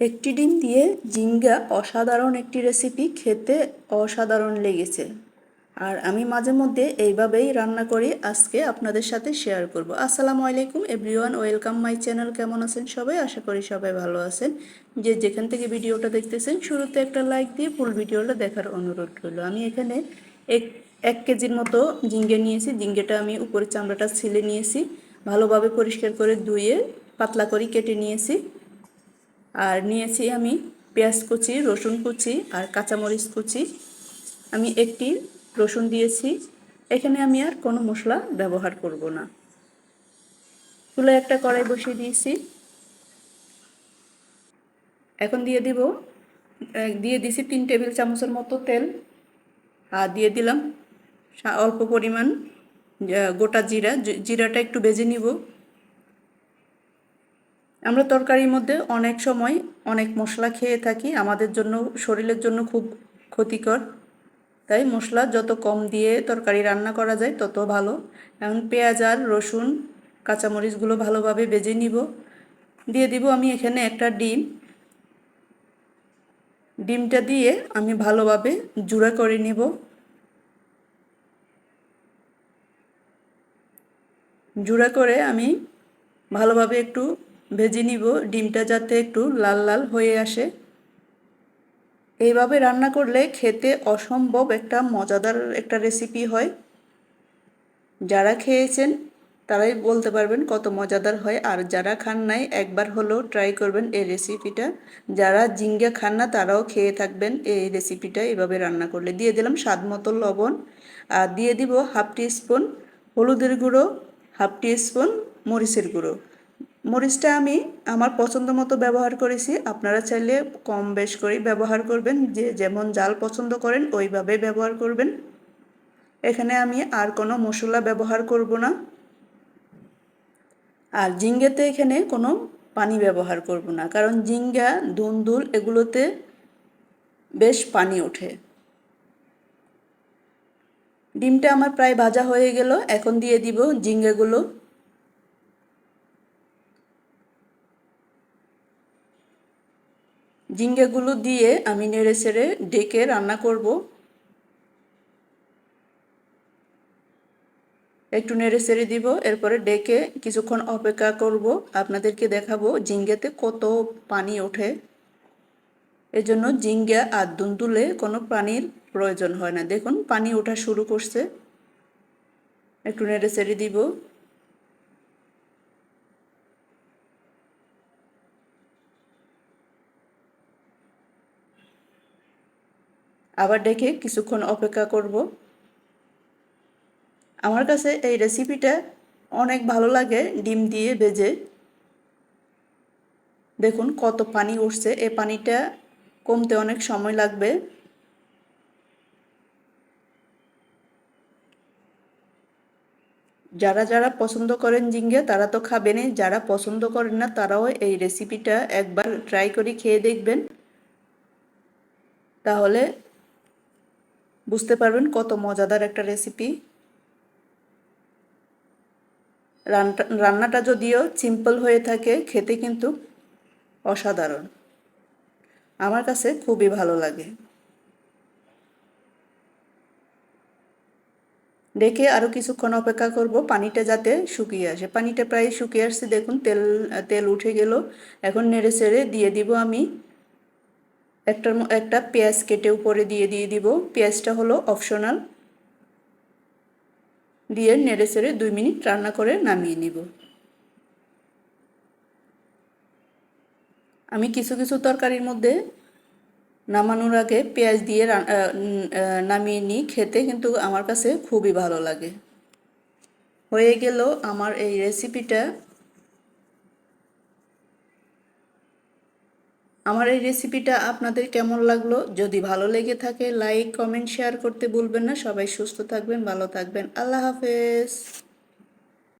একটি ডিম দিয়ে জিঙ্গা অসাধারণ একটি রেসিপি খেতে অসাধারণ লেগেছে। আর আমি মাঝে মধ্যে এইভাবেই রান্না করি, আজকে আপনাদের সাথে শেয়ার করব। আসসালামু আলাইকুম এভরিওয়ান ওয়েলকাম মাই চ্যানেল কেমন আছেন সবাই? আশা করি সবাই ভালো আছেন। যে যেখান থেকে ভিডিওটা দেখতেছেন, শুরুতে একটা লাইক দিয়ে ফুল ভিডিওটা দেখার অনুরোধ রইল। আমি এখানে এক এক কেজির মতো জিঙ্গে নিয়েছি। জিঙ্গেটা আমি উপরে চামড়াটা ছিলে নিয়েছি। ভালোভাবে পরিষ্কার করে ধুয়ে পাতলা করে কেটে নিয়েছি। আর নিয়েছি আমি পেঁয়াজ কুচি, রসুন কুচি আর কাঁচামরিচ কুচি। আমি একটি রসুন দিয়েছি। এখানে আমি আর কোনো মশলা ব্যবহার করব না। চুলায় একটা কড়াই বসিয়ে দিয়েছি। এখন দিয়ে দিব দিয়ে দিছি তিন টেবিল চামচের মতো তেল। আর দিয়ে দিলাম অল্প পরিমাণ গোটা জিরা। জিরাটা একটু বেজে নিব। আমরা তরকারির মধ্যে অনেক সময় অনেক মশলা খেয়ে থাকি, আমাদের জন্য, শরীরের জন্য খুব ক্ষতিকর। তাই মশলা যত কম দিয়ে তরকারি রান্না করা যায় তত ভালো। এখন পেঁয়াজ আর রসুন, কাঁচামরিচগুলো ভালোভাবে বেজে নিব। দিয়ে দিব আমি এখানে একটা ডিম। ডিমটা দিয়ে আমি ভালোভাবে জুড়া করে নিব। জুড়া করে আমি ভালোভাবে একটু ভেজে নিব, ডিমটা যাতে একটু লাল লাল হয়ে আসে। এইভাবে রান্না করলে খেতে অসম্ভব একটা মজাদার একটা রেসিপি হয়। যারা খেয়েছেন, তারাই বলতে পারবেন কত মজাদার হয়। আর যারা খান নাই, একবার হলেও ট্রাই করবেন এই রেসিপিটা যারা জিঙ্গা খান না, তারাও খেয়ে থাকবেন এই রেসিপিটা এভাবে রান্না করলে দিয়ে দিলাম স্বাদ মতো লবণ। আর দিয়ে দিব হাফ টি স্পুন হলুদের গুঁড়ো হাফ টি স্পুন মরিচের গুঁড়ো। মরিচটা আমি আমার পছন্দ মতো ব্যবহার করেছি। আপনারা চাইলে কম বেশ করে ব্যবহার করবেন। যে যেমন জাল পছন্দ করেন, ওইভাবে ব্যবহার করবেন। এখানে আমি আর কোনো মশলা ব্যবহার করব না। আর জিঙ্গাতে এখানে কোনো পানি ব্যবহার করব না। কারণ জিঙ্গা দুন্দুল এগুলোতে বেশ পানি ওঠে। ডিমটা আমার প্রায় ভাজা হয়ে গেল। এখন দিয়ে দিব জিঙ্গাগুলো জিঙ্গাগুলো দিয়ে আমি নেড়ে ছেড়ে ডেকে রান্না করব। একটু নেড়ে ছেড়ে দিব, এরপরে ডেকে কিছুক্ষণ অপেক্ষা করব। আপনাদেরকে দেখাবো জিঙ্গাতে কত পানি ওঠে। এজন্য জিঙ্গা আর দুন্দুলে কোনো পানির প্রয়োজন হয় না। দেখুন, পানি ওঠা শুরু করছে। একটু নেড়ে ছেড়ে দিব। আবার ডেকে কিছুক্ষণ অপেক্ষা করব। আমার কাছে এই রেসিপিটা অনেক ভালো লাগে, ডিম দিয়ে ভেজে। দেখুন কত পানি উঠছে এই পানিটা কমতে অনেক সময় লাগবে। যারা যারা পছন্দ করেন জিঙ্গে তারা তো খাবেনই। যারা পছন্দ করেন না, তারাও এই রেসিপিটা একবার ট্রাই করে খেয়ে দেখবেন। তাহলে বুঝতে পারবেন কত মজাদার একটা রেসিপি রান্নাটা যদিও সিম্পল হয়ে থাকে, খেতে কিন্তু অসাধারণ। আমার কাছে খুবই ভালো লাগে। ডেকে আরও কিছুক্ষণ অপেক্ষা করব, পানিটা যাতে শুকিয়ে আসে। পানিটা প্রায় শুকিয়ে আসছে, দেখুন তেল তেল উঠে গেল। এখন নেড়ে চেড়ে দিয়ে দিব আমি একটা একটা পেঁয়াজ কেটে উপরে দিয়ে দিয়ে দিব। পেঁয়াজটা হলো অপশনাল। দিয়ে নেড়ে চেড়ে দুই মিনিট রান্না করে নামিয়ে নিব। আমি কিছু কিছু তরকারির মধ্যে নামানোর আগে পেঁয়াজ দিয়ে নামিয়ে নিই খেতে, কিন্তু আমার কাছে খুবই ভালো লাগে। হয়ে গেল আমার এই রেসিপিটা আমার এই রেসিপিটা আপনাদের কেমন লাগল? যদি ভালো লেগে থাকে লাইক কমেন্ট শেয়ার করতে ভুলবেন না। সবাই সুস্থ থাকবেন, ভালো থাকবেন। আল্লাহ হাফেজ।